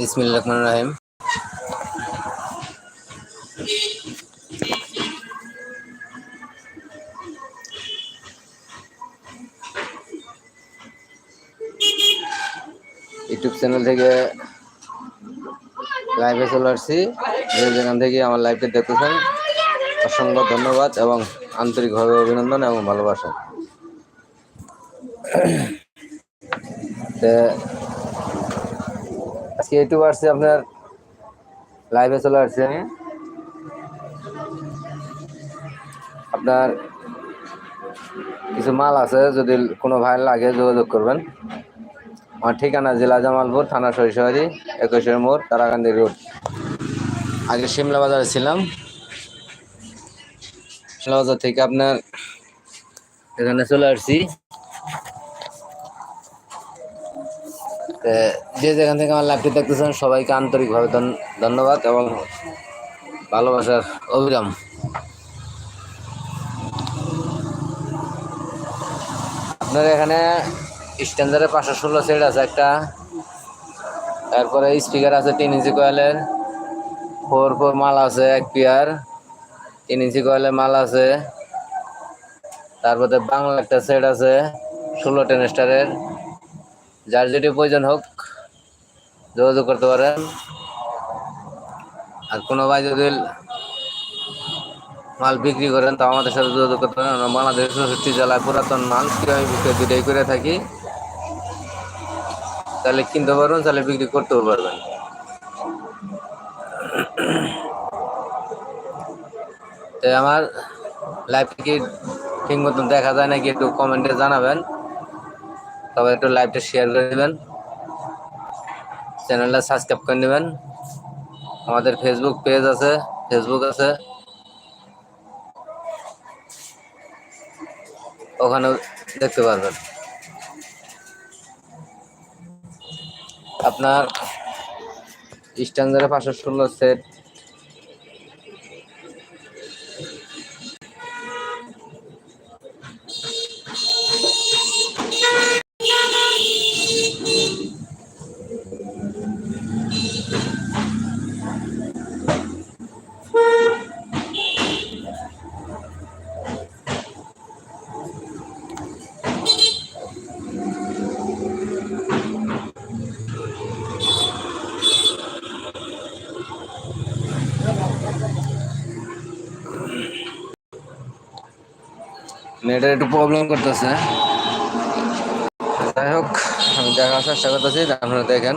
বিসমিল্লাহ রহমান রাহিম। YouTube channel থেকে লাইভে চলে আসছি। যেখান থেকে আমার লাইভটি দেখতেছেন, অসংখ্য ধন্যবাদ এবং আন্তরিকভাবে অভিনন্দন এবং ভালোবাসা। আজকে ইউটিউব আসছি আপনার লাইভে চলে আসছি। আমি আপনার কিছু মাল আছে, যদি কোনো ভাই লাগে যোগাযোগ করবেন। আমার ঠিকানা জেলা জামালপুর, থানা সরিষাবাড়ি, একুশের মোড়, তারাকান্দি রোড। আগে সিমলা বাজারে ছিলাম। সিমলা বাজার থেকে আপনার এখানে চলে আসছি। যে যেখান থেকে আমার লাইভটি দেখতেছেন, সবাইকে আন্তরিকভাবে ধন- ধন্যবাদ এবং ভালোবাসার অবিরাম আপনার এখানে স্ট্যান্ডার্ডের পাঁচশো ষোলো সেট আছে একটা, তারপরে স্পিকার আছে তিন ইঞ্চি কয়েলের, ফোর ফোর মাল আছে এক পেয়ার, তিন ইঞ্চি কয়েলের মাল আছে, তারপরে বাংলা একটা সেট আছে, ষোলো টেন স্টারের। যার যেটি প্রয়োজন হোক, যোগাযোগ করতে পারেন। আর কোনো ভাই যদি মাল বিক্রি করেন, তো আমাদের সাথে যোগাযোগ করতে পারেন। আমরা বাংলাদেশ জেলায় পুরাতন মাল কীভাবে বিক্রি করে থাকি, তাহলে কিনতে পারবেন, তাহলে বিক্রি করতেও পারবেন। তো আমার লাইভ কি ঠিক মতন দেখা যায় নাকি একটু কমেন্টে জানাবেন। তবে একটু লাইভটা শেয়ার করে দেবেন। চ্যানেলটা সাবস্ক্রাইব করে নেবেন। আমাদের ফেসবুক পেজ আছে ফেসবুক আছে। ওখানেও দেখতে পারবেন। আপনার স্ট্যান্ডার্ডে পাঁচশো ষোলো সেট নেটের একটু প্রবলেম করতেছে। যাই হোক আমি দেখার চেষ্টা করতেছি আপনারা দেখেন।